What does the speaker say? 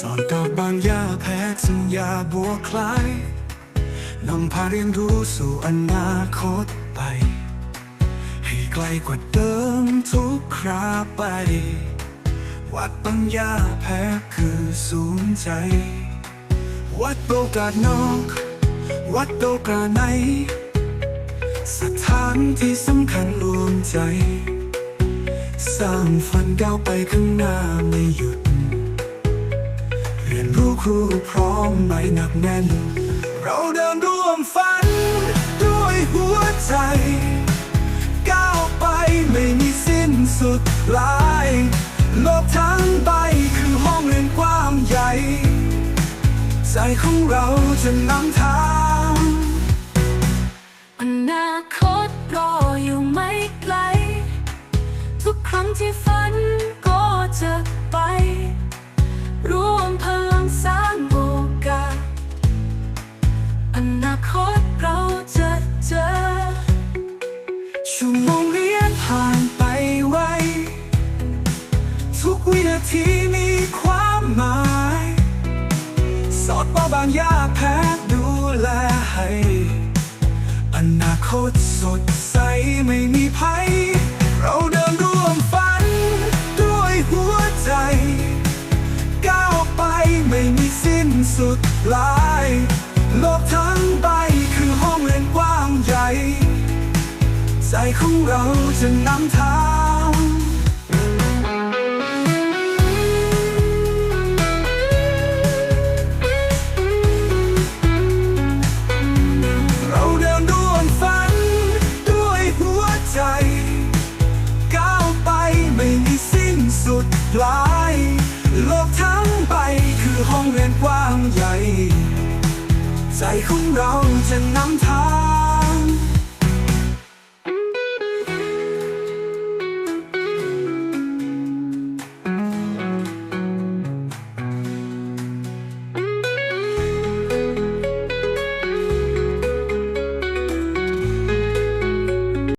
สอนดอกบางหญ้าแพ้สัญญาบัวคล้ายนำพาเรียนรู้สู่อนาคตไป ให้ไกลกว่าเดิมทุกคราไป วัดบางหญ้าแพ้คือศูนย์ใจ วัดโอกาสนอก วัดโอกาสใน สถานที่สำคัญรวมใจ สร้างฝันก้าวไปข้างหน้าไม่หยุด ครูพร้อมไม่หนักแน่น เราเดินร่วมฝัน ด้วยหัวใจ ก้าวไปไม่มีสิ้นสุดลายโลกทั้งใบคือห้องเรียนกว้างใหญ่ ใจของเราจะนำทางอนาคตรออยู่ไม่ไกล ทุกครั้งที่ คตเราจะเจอ ชั่วโมงเรียนผ่านไปไว ทุกวินาทีมีความหมาย สอดว่าบางยาแพ้ดูแลให้ อนาคตสดใสไม่มีภัย เราเดินร่วมฝัน ด้วยหัวใจ ก้าวไปไม่มีสิ้นสุดลา ใจของเราจะนำทางเราเดินร่วมฝัน ด้วยหัวใจ ก้าวไปไม่มีสิ้นสุดปลาย โลกทั้งใบคือห้องเรียนกว้างใหญ่ ใจของเราจะนำทาง